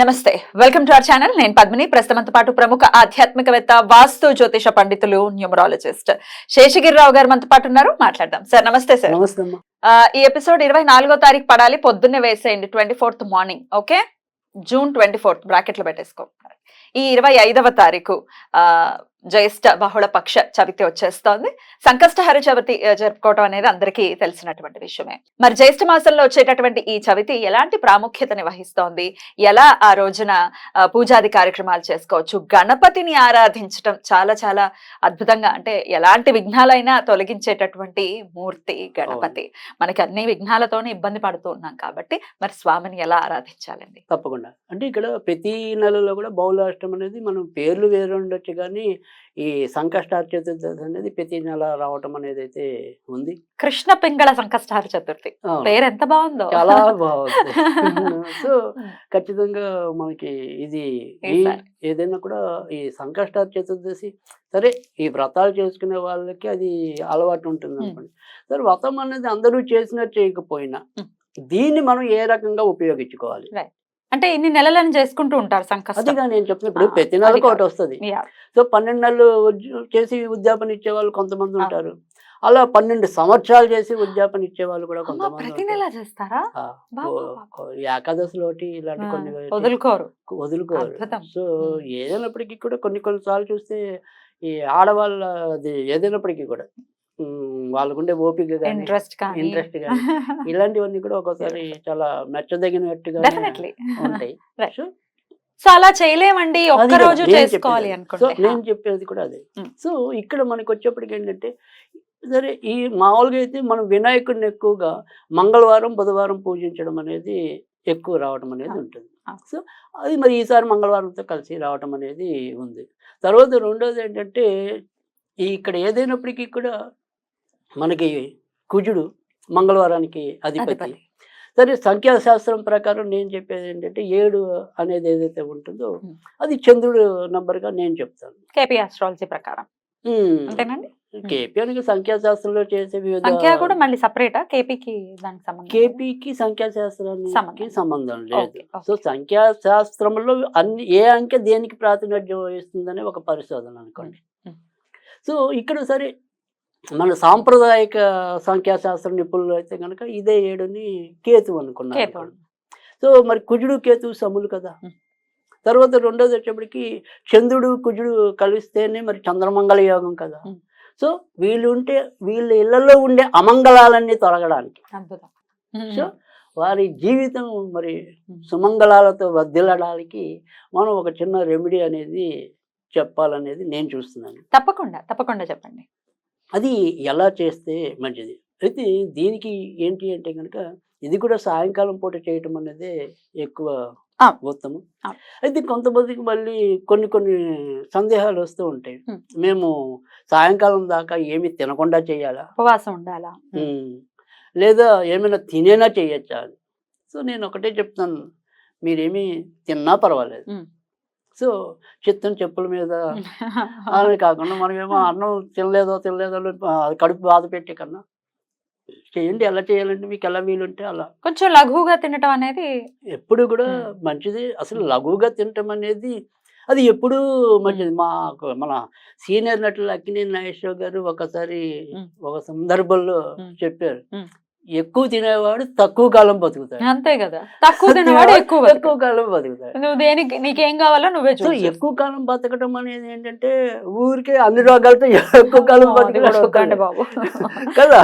నమస్తే. Welcome to our channel నేను పద్మిని. ప్రస్తుతంతో పాటు ప్రముఖ ఆధ్యాత్మికవేత్త వాస్తు జ్యోతిష పండితులు న్యూమరాలజిస్ట్ శేషగిరిరావు గారు మనతో పాటు ఉన్నారు. మాట్లాడదాం. సార్ నమస్తే సార్ ఈ ఎపిసోడ్ ఇరవై నాలుగో తారీఖు పడాలి. పొద్దున్నే వేసేయండి. Twenty fourth morning okay June twenty fourth బ్రాకెట్లో పెట్టేసుకో. ఈ ఇరవై ఐదవ తారీఖు ఆ జ్యేష్ఠ బహుళ పక్ష చవితి వచ్చేస్తోంది. సంకష్టహర చవితి జరుపుకోవడం అనేది అందరికీ తెలిసినటువంటి విషయమే. మరి జ్యేష్ఠ మాసంలో వచ్చేటటువంటి ఈ చవితి ఎలాంటి ప్రాముఖ్యతని వహిస్తోంది? ఎలా ఆ రోజున పూజాది కార్యక్రమాలు చేసుకోవచ్చు? గణపతిని ఆరాధించడం చాలా చాలా అద్భుతంగా అంటే ఎలాంటి విఘ్నాలైనా తొలగించేటటువంటి మూర్తి గణపతి. మనకి అన్ని విఘ్నాలతోనే ఇబ్బంది పడుతూ ఉన్నాం కాబట్టి మరి స్వామిని ఎలా ఆరాధించాలండి? తప్పకుండా. అంటే ఇక్కడ ప్రతి నెలలో కూడా బౌలాష్టం అనేది మనం పేర్లు వేరు ఉండొచ్చు కానీ ఈ సంకష్టార చతుర్దశి అనేది ప్రతి నెల రావటం అనేది అయితే ఉంది కృష్ణ పింగళ సంకష్టహార చతుర్థి. పేరు ఎంత బాగుందో చాలా బాగుంది సో ఖచ్చితంగా మనకి ఇది. ఏదైనా కూడా ఈ సంకష్టార చతుర్దశి సరే ఈ వ్రతాలు చేసుకునే వాళ్ళకి అది అలవాటు ఉంటుంది. అనుకోండి సరే వ్రతం అనేది అందరూ చేసినట్టు చేయకపోయినా. దీన్ని మనం ఏ రకంగా ఉపయోగించుకోవాలి అంటే ఇన్ని నెలలను చేసుకుంటూ ఉంటారు సంకష్టం అదిగా నేను చెప్తున్నా ఇప్పుడు ఆ, ప్రతి నెలకు ఒకటి. వస్తుంది. సో పన్నెండు నెలలు చేసి ఉద్యాపన ఇచ్చే వాళ్ళు కొంతమంది ఉంటారు అలా పన్నెండు సంవత్సరాలు చేసి ఉద్యాపన ఇచ్చే వాళ్ళు కూడా కొంతమంది ప్రతి. నెల చేస్తారా ఆ, బాబా, ఓ- బాబా. ఓ- ఈ ఏకాదశిలో ఒకటి ఇలాంటి కొన్ని వదులుకోరు వదులుకోరు. సో. ఏదైనప్పటికీ కూడా కొన్ని కొన్ని సార్లు చూస్తే ఈ ఆడవాళ్ళ అది ఏదైనప్పటికీ కూడా వాళ్ళకుండే ఓపిక ఇంట్రెస్ట్ ఇంట్రెస్ట్ కానీ. ఇలాంటివన్నీ కూడా ఒక్కోసారి చాలా మెచ్చదగినట్టుగా ఉంటాయి. సో అలా చేయలేమండి. ఒక్క అది కదా, రోజు నేను చేసుకోవాలి సో నేను చెప్పేది కూడా అదే. సో ఇక్కడ మనకి వచ్చేప్పటికి ఏంటంటే సరే ఈ మామూలుగా అయితే మనం వినాయకుడిని ఎక్కువగా మంగళవారం బుధవారం పూజించడం అనేది ఎక్కువ రావడం అనేది. ఉంటుంది. సో అది మరి ఈసారి మంగళవారంతో కలిసి రావడం అనేది ఉంది. తర్వాత రెండోది ఏంటంటే ఈ ఇక్కడ ఏదైనప్పటికీ కూడా మనకి కుజుడు మంగళవారానికి అధిపతి. సరే సంఖ్యాశాస్త్రం ప్రకారం నేను చెప్పేది ఏంటంటే ఏడు అనేది ఏదైతే ఉంటుందో. అది చంద్రుడు నంబర్గా నేను చెప్తాను కేపీ ఆస్ట్రాలజీ ప్రకారం. అంతేనండి కేపీ అనేది సంఖ్యాశాస్త్రంలో చేసే వివిధ కూడా మళ్ళీ సపరేటా కేపీకి దానికి సంబంధం లేదా? కేపీకి సంఖ్యాశాస్త్రానికి సంబంధం. లేదు. సో సంఖ్యాశాస్త్రంలో అన్ని ఏ అంకె దేనికి ప్రాతినిధ్యం వహిస్తుందనే ఒక పరిశోధన అనుకోండి. సో ఇక్కడ సరే మన సాంప్రదాయక సంఖ్యాశాస్త్ర నిపుణులు అయితే కనుక ఇదే ఏడుని కేతు అనుకున్నారు. సో మరి కుజుడు కేతు సములు కదా. తర్వాత రెండోది వచ్చేప్పటికి చంద్రుడు కుజుడు కలిస్తేనే మరి చంద్రమంగళ యోగం కదా. సో వీళ్ళు ఉంటే వీళ్ళ ఇళ్ళలో ఉండే అమంగళాలన్నీ తొలగడానికి సో వారి జీవితం మరి. సుమంగళాలతో వర్దిల్లడానికి మనం ఒక చిన్న రెమెడీ అనేది చెప్పాలనేది నేను చూస్తున్నాను తప్పకుండా తప్పకుండా చెప్పండి అది ఎలా చేస్తే మంచిది అయితే దీనికి ఏంటి అంటే కనుక ఇది కూడా సాయంకాలం పూట చేయటం అనేది ఎక్కువ. ఉత్తమం. అయితే కొంతమందికి మళ్ళీ కొన్ని కొన్ని సందేహాలు వస్తూ ఉంటాయి. మేము సాయంకాలం దాకా ఏమి తినకుండా చేయాలా ఉపవాసం ఉండాలా. లేదా ఏమైనా తినేనా చేయొచ్చా సో నేను ఒకటే చెప్తాను మీరేమీ తిన్నా పర్వాలేదు. సో చిత్తం చెప్పుల మీద అని కాకుండా మనమేమో అన్నం తినలేదో తినలేదో కడుపు బాధ పెట్టే కన్నా చేయండి ఎలా చేయాలంటే మీకు ఎలా వీలుంటే అలా కొంచెం లఘువుగా తినటం అనేది ఎప్పుడు కూడా. మంచిది అసలు లఘువుగా తినటం అనేది అది ఎప్పుడు మంచిది మా మన సీనియర్ నటులు అక్కినేని నాగేశ్వర గారు ఒకసారి. ఒక సందర్భంలో. చెప్పారు. ఎక్కువ తినేవాడు తక్కువ కాలం బతుకుతాడు. అంతే కదా. తక్కువ తినవాడు ఎక్కువ ఎక్కువ. కాలం బతుకుతాడు. నువ్వు దేనికి నీకేం కావాలో నువ్వే చూడు. ఎక్కువ కాలం బతకడం అనేది ఏంటంటే ఊరికే అన్ని రోగాలతో ఎక్కువ కాలం బతకడం బాబు. కదా.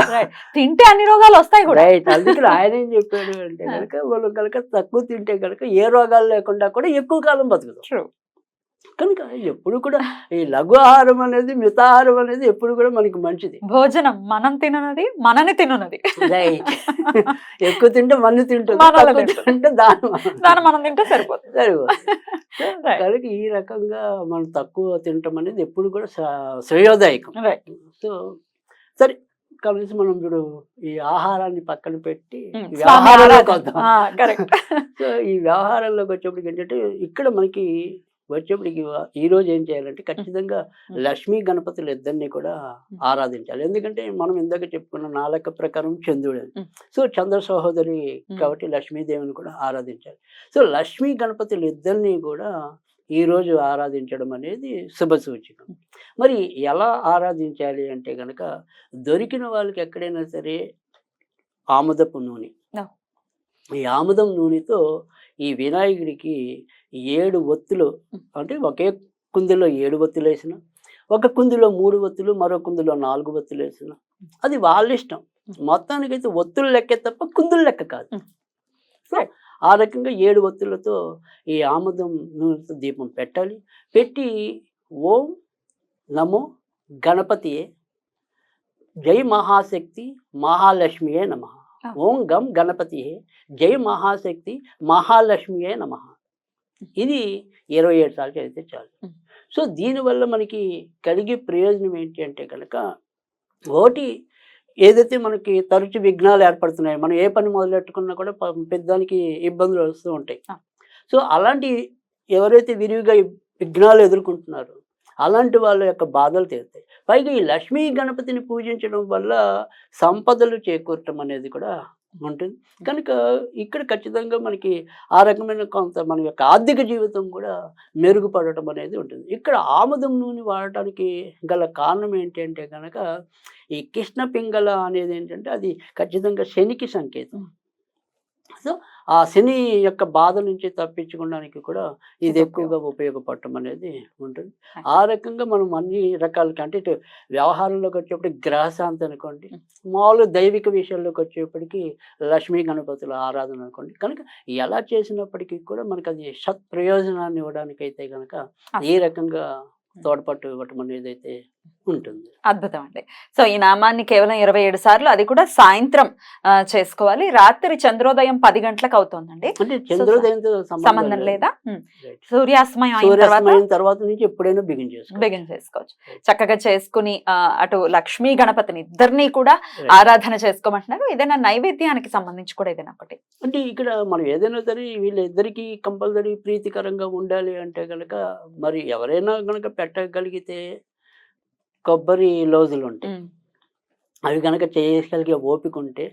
తింటే అన్ని రోగాలు వస్తాయి కూడా. అందుకే ఆయన ఏం చెప్పాడు అంటే కనుక మనం కనుక తక్కువ తింటే కనుక ఏ రోగాలు లేకుండా కూడా ఎక్కువ కాలం బతుకుతాం. True. కనుక ఎప్పుడు కూడా ఈ లఘు ఆహారం అనేది మితాహారం అనేది ఎప్పుడు కూడా మనకి మంచిది. భోజనం మనం తిననది మనని తిననది. ఎక్కువ తింటే మన్ని తింటుంది. తింటే దాని దాన్ని మనం తింటే సరిపోతుంది. సరిపోతుంది. కనుక ఈ రకంగా మనం తక్కువ తినటం అనేది ఎప్పుడు కూడా శ్ర- శ్రేయోదాయకం. సో సరే కనీసం మనం ఇప్పుడు ఈ ఆహారాన్ని పక్కన పెట్టి వ్యవహారంలోకి. వద్దాం. సో ఈ వ్యవహారంలోకి వచ్చేప్పటికి ఏంటంటే ఇక్కడ మనకి వచ్చేప్పటికి ఈ రోజు ఏం చేయాలంటే ఖచ్చితంగా. లక్ష్మీ గణపతులు ఇద్దరిని కూడా. ఆరాధించాలి ఎందుకంటే మనం ఇందాక చెప్పుకున్న నా లెక్క ప్రకారం చంద్రుడు. సో చంద్ర సహోదరి. కాబట్టి లక్ష్మీదేవిని కూడా ఆరాధించాలి సో లక్ష్మీ గణపతులు ఇద్దరిని కూడా ఈ రోజు ఆరాధించడం అనేది శుభ సూచకం మరి ఎలా ఆరాధించాలి అంటే గనక దొరికిన వాళ్ళకి ఎక్కడైనా సరే ఆముదపు నూనె. ఈ ఆముదం నూనెతో ఈ వినాయకుడికి ఏడు ఒత్తులు. అంటే ఒకే కుందిలో ఏడు ఒత్తులు వేసిన ఒక కుందిలో మూడు ఒత్తులు మరో కుందిలో నాలుగు ఒత్తులు వేసిన అది వాళ్ళ ఇష్టం. మొత్తానికైతే ఒత్తులు లెక్కే తప్ప కుందులు లెక్క కాదు. సో ఆ రకంగా ఏడు ఒత్తులతో ఈ ఆముదం నూనెతో దీపం పెట్టాలి పెట్టి ఓం నమో గణపతియే జై మహాశక్తి మహాలక్ష్మియే నమ. ఓం గం గణపతియే జై మహాశక్తి మహాలక్ష్మియే నమ ఇది ఇరవై ఏడు సార్లు చదివితే చాలు. సో దీనివల్ల మనకి కలిగే ప్రయోజనం ఏంటి అంటే కనుక ఒకటి ఏదైతే మనకి తరచు విఘ్నాలు ఏర్పడుతున్నాయి మనం ఏ పని మొదలెట్టుకున్నా కూడా పెద్దానికి ఇబ్బందులు వస్తూ ఉంటాయి. సో అలాంటి ఎవరైతే విరివిగా విఘ్నాలు ఎదుర్కొంటున్నారో అలాంటి వాళ్ళ యొక్క బాధలు తీరుతాయి పైగా ఈ లక్ష్మీ గణపతిని పూజించడం వల్ల సంపదలు చేకూరటం అనేది కూడా ఉంటుంది. కనుక ఇక్కడ ఖచ్చితంగా మనకి ఆ రకమైన కొంత మన యొక్క ఆర్థిక జీవితం కూడా మెరుగుపడటం అనేది ఉంటుంది. ఇక్కడ ఆముదం నూనె వాడటానికి గల కారణం ఏంటి అంటే కనుక ఈ కృష్ణ పింగళ అనేది ఏంటంటే అది ఖచ్చితంగా శనికి సంకేతం. సో ఆ శని యొక్క బాధ నుంచి తప్పించుకోవడానికి కూడా ఇది ఎక్కువగా ఉపయోగపడటం అనేది ఉంటుంది. ఆ రకంగా మనం అన్ని రకాలకి అంటే ఇటు వ్యవహారంలోకి వచ్చేప్పటికి గ్రహశాంతి అనుకోండి. మామూలు దైవిక విషయాల్లోకి వచ్చేప్పటికి లక్ష్మీ గణపతుల ఆరాధన అనుకోండి. కనుక ఎలా చేసినప్పటికీ కూడా మనకు అది సత్ ప్రయోజనాన్ని ఇవ్వడానికి అయితే కనుక ఈ రకంగా తోడ్పాటు ఇవ్వటం అనేది అయితే ఉంటుంది. అద్భుతం అండి. సో ఈ నామాన్ని కేవలం ఇరవై ఏడు సార్లు అది కూడా సాయంత్రం ఆ, చేసుకోవాలి. రాత్రి చంద్రోదయం పది గంటలకు అవుతుందండి. అంటే చంద్రోదయంతో సంబంధం లేదా. సూర్యాస్తమయం తర్వాత నుంచి ఎప్పుడైనా బిగిన్ చేసుకోవచ్చు. బిగిన్ చేసుకోవచ్చు. చక్కగా చేసుకుని అటు లక్ష్మీ గణపతిని ఇద్దరిని కూడా. ఆరాధన చేసుకోమంటున్నారు. ఏదైనా నైవేద్యానికి సంబంధించి కూడా ఏదైనా ఒకటి. అంటే ఇక్కడ మనం ఏదైనా సరే వీళ్ళిద్దరికీ కంపల్సరీ ప్రీతికరంగా ఉండాలి అంటే కనుక మరి ఎవరైనా కనుక పెట్టగలిగితే కొబ్బరి లోజులు ఉంటాయి. అవి కనుక చేయగలిగే ఓపిక ఉంటే.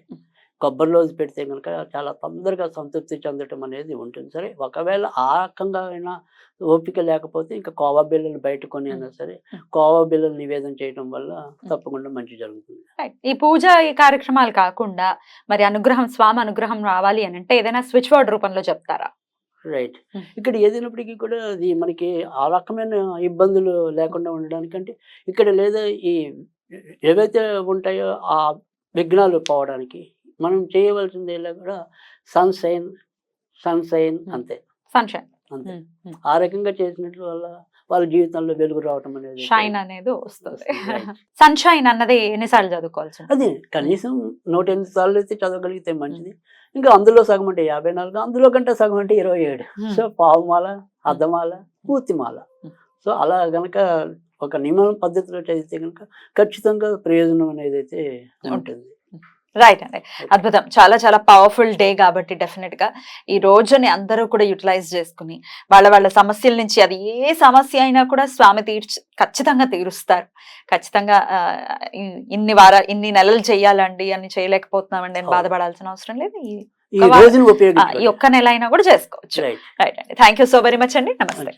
కొబ్బరి లోజు పెడితే కనుక చాలా తొందరగా సంతృప్తి చెందటం అనేది ఉంటుంది సరే ఒకవేళ ఆ రకంగా అయినా ఓపిక లేకపోతే ఇంకా కోవా బిళ్ళలు బయట కొని అయినా సరే. కోవా బిళ్ళలు నివేదన చేయడం వల్ల తప్పకుండా మంచి జరుగుతుంది. ఈ పూజ ఈ కార్యక్రమాలు కాకుండా మరి అనుగ్రహం స్వామి అనుగ్రహం రావాలి అని అంటే ఏదైనా స్విచ్ వర్డ్ రూపంలో చెప్తారా రైట్. ఇక్కడ ఏదైనప్పటికీ కూడా అది మనకి ఆ రకమైన ఇబ్బందులు లేకుండా ఉండడానికి అంటే ఇక్కడ లేదా ఈ ఏవైతే ఉంటాయో ఆ విఘ్నాలు పోవడానికి మనం చేయవలసింది ఎలా కూడా సన్షైన్ సన్షైన్. అంతే. సన్షైన్ అంతే. ఆ రకంగా చేసినట్లు వల్ల వాళ్ళ జీవితంలో వెలుగు రావటం అనేది షైన్ అనేది వస్తుంది. సన్షైన్ అన్నది ఎన్నిసార్లు చదువుకోవాల్సి ఉంటుంది? అదే కనీసం నూట ఎనిమిది సార్లు అయితే చదవగలిగితే మంచిది. ఇంకా అందులో సగం అంటే యాభై నాలుగు అందులో కంటే సగం అంటే ఇరవై ఏడు. Hmm. సో పావుమాల అద్దమాల పూర్తిమాల Hmm. సో అలా గనక ఒక నియమ పద్ధతిలో చదివితే కనుక ఖచ్చితంగా ప్రయోజనం అనేది అయితే ఉంటుంది. రైట్ అండి అద్భుతం. చాలా చాలా పవర్ఫుల్ డే కాబట్టి డెఫినెట్గా ఈ రోజుని అందరూ కూడా యూటిలైజ్ చేసుకుని వాళ్ళ వాళ్ళ సమస్యల నుంచి అది ఏ సమస్య అయినా కూడా స్వామి తీర్చి ఖచ్చితంగా తీరుస్తారు. ఖచ్చితంగా ఇన్ని వార ఇన్ని నెలలు చేయాలండి అని చేయలేకపోతున్నామండి అని అవును. బాధపడాల్సిన అవసరం లేదు. ఈ ఒక్క నెల అయినా కూడా చేసుకోవచ్చు. రైట్ అండి thank you so very much అండి. నమస్తే.